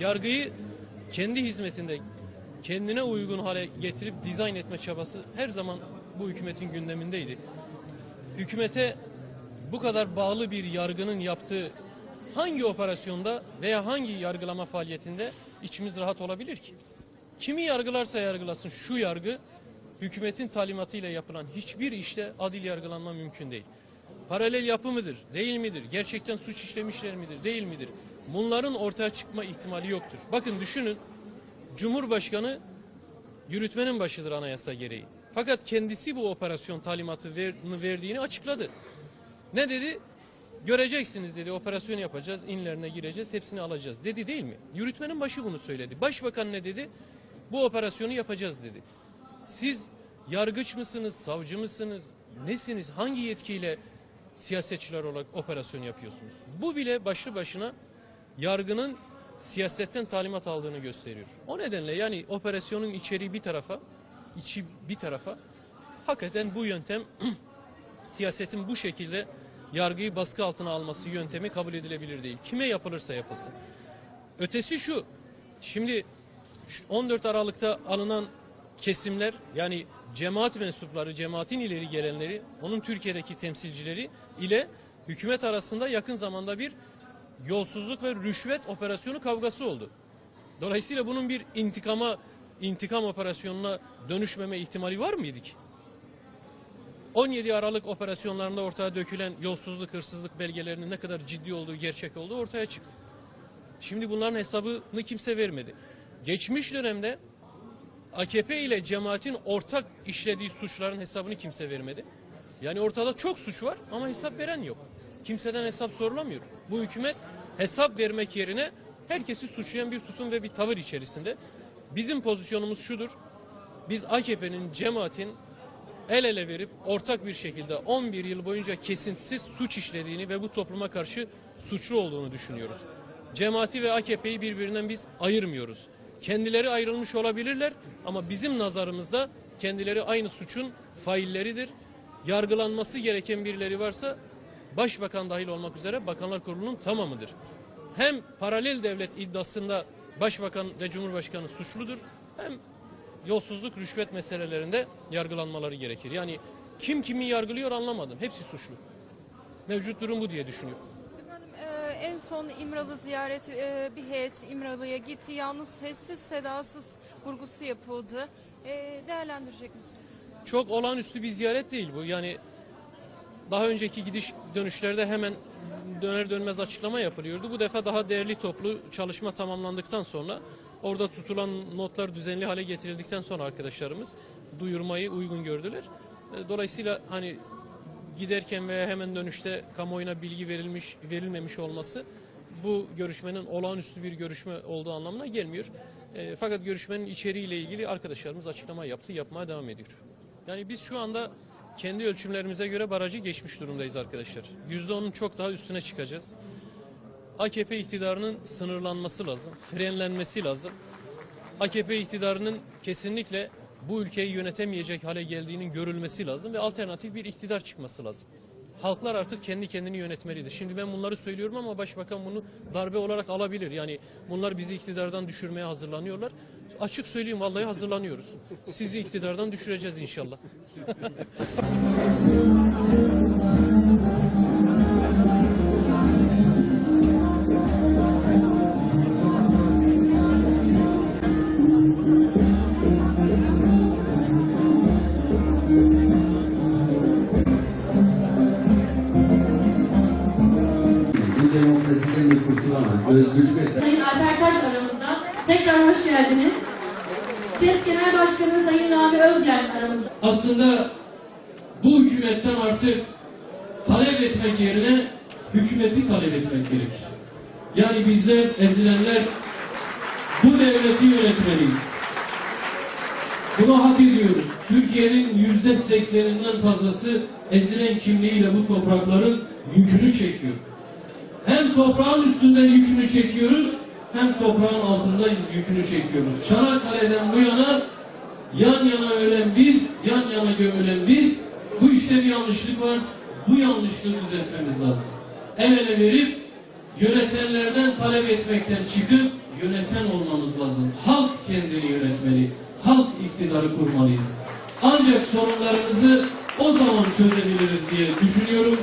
yargıyı kendi hizmetinde kendine uygun hale getirip dizayn etme çabası her zaman bu hükümetin gündemindeydi. Hükümete bu kadar bağlı bir yargının yaptığı hangi operasyonda veya hangi yargılama faaliyetinde içimiz rahat olabilir ki? Kimi yargılarsa yargılasın şu yargı hükümetin talimatıyla yapılan hiçbir işte adil yargılanma mümkün değil. Paralel yapı mıdır, değil midir? Gerçekten suç işlemişler midir, değil midir? Bunların ortaya çıkma ihtimali yoktur. Bakın düşünün, Cumhurbaşkanı yürütmenin başıdır anayasa gereği. Fakat kendisi bu operasyon talimatı ver- verdiğini açıkladı. Ne dedi? Göreceksiniz dedi operasyon yapacağız, inlerine gireceğiz, hepsini alacağız dedi değil mi? Yürütmenin başı bunu söyledi. Başbakan ne dedi? Bu operasyonu yapacağız dedi. Siz yargıç mısınız, savcı mısınız, nesiniz, hangi yetkiyle siyasetçiler olarak operasyon yapıyorsunuz? Bu bile başlı başına yargının siyasetten talimat aldığını gösteriyor. O nedenle yani operasyonun içeriği bir tarafa, içi bir tarafa hakikaten bu yöntem siyasetin bu şekilde yargıyı baskı altına alması yöntemi kabul edilebilir değil. Kime yapılırsa yapılsın. Ötesi şu. Şimdi şu 14 Aralık'ta alınan kesimler yani cemaat mensupları, cemaatin ileri gelenleri, onun Türkiye'deki temsilcileri ile hükümet arasında yakın zamanda bir yolsuzluk ve rüşvet operasyonu kavgası oldu. Dolayısıyla bunun bir intikama intikam operasyonuna dönüşmeme ihtimali var mıydı ki? 17 Aralık operasyonlarında ortaya dökülen yolsuzluk, hırsızlık belgelerinin ne kadar ciddi olduğu, gerçek olduğu ortaya çıktı. Şimdi bunların hesabını kimse vermedi. Geçmiş dönemde AKP ile cemaatin ortak işlediği suçların hesabını kimse vermedi. Yani ortada çok suç var ama hesap veren yok. Kimseden hesap sorulamıyor. Bu hükümet hesap vermek yerine herkesi suçlayan bir tutum ve bir tavır içerisinde. Bizim pozisyonumuz şudur. Biz AKP'nin, cemaatin el ele verip ortak bir şekilde 11 yıl boyunca kesintisiz suç işlediğini ve bu topluma karşı suçlu olduğunu düşünüyoruz. Cemaati ve AKP'yi birbirinden biz ayırmıyoruz. Kendileri ayrılmış olabilirler ama bizim nazarımızda kendileri aynı suçun failleridir. Yargılanması gereken birileri varsa başbakan dahil olmak üzere bakanlar kurulunun tamamıdır. Hem paralel devlet iddiasında başbakan ve cumhurbaşkanı suçludur hem yolsuzluk, rüşvet meselelerinde yargılanmaları gerekir. Yani kim kimi yargılıyor anlamadım. Hepsi suçlu. Mevcut durum bu diye düşünüyorum. Efendim e, en son İmralı ziyaret e, bir heyet İmralı'ya gitti. Yalnız sessiz sedasız vurgusu yapıldı. E, değerlendirecek misiniz? Çok olağanüstü bir ziyaret değil bu. Yani daha önceki gidiş dönüşlerde hemen döner dönmez açıklama yapılıyordu. Bu defa daha değerli toplu çalışma tamamlandıktan sonra orada tutulan notlar düzenli hale getirildikten sonra arkadaşlarımız duyurmayı uygun gördüler. E, Dolayısıyla hani giderken veya hemen dönüşte kamuoyuna bilgi verilmiş verilmemiş olması bu görüşmenin olağanüstü bir görüşme olduğu anlamına gelmiyor. E, fakat görüşmenin içeriğiyle ilgili arkadaşlarımız açıklama yaptı, yapmaya devam ediyor. Yani biz şu anda kendi ölçümlerimize göre barajı geçmiş durumdayız arkadaşlar. %10'un çok daha üstüne çıkacağız. AKP iktidarının sınırlanması lazım, frenlenmesi lazım. AKP iktidarının kesinlikle bu ülkeyi yönetemeyecek hale geldiğinin görülmesi lazım ve alternatif bir iktidar çıkması lazım. Halklar artık kendi kendini yönetmelidir. Şimdi ben bunları söylüyorum ama başbakan bunu darbe olarak alabilir. Yani bunlar bizi iktidardan düşürmeye hazırlanıyorlar. Açık söyleyeyim vallahi hazırlanıyoruz. Sizi iktidardan düşüreceğiz inşallah. Özgürlük Sayın Alper Taş aramızda. Tekrar hoş geldiniz. CES Genel Başkanı Sayın Rami Özgen aramızda. Aslında bu hükümetten artık talep etmek yerine hükümeti talep etmek gerekir. Yani bizler ezilenler bu devleti yönetmeliyiz. Bunu hak ediyoruz. Türkiye'nin yüzde sekseninden fazlası ezilen kimliğiyle bu toprakların yükünü çekiyor. Hem toprağın üstünden yükünü çekiyoruz, hem toprağın altında yükünü çekiyoruz. Çanakkale'den bu yana yan yana ölen biz, yan yana gömülen biz. Bu işte bir yanlışlık var. Bu yanlışlığı düzeltmemiz lazım. El ele verip yönetenlerden talep etmekten çıkıp yöneten olmamız lazım. Halk kendini yönetmeli. Halk iktidarı kurmalıyız. Ancak sorunlarımızı o zaman çözebiliriz diye düşünüyorum.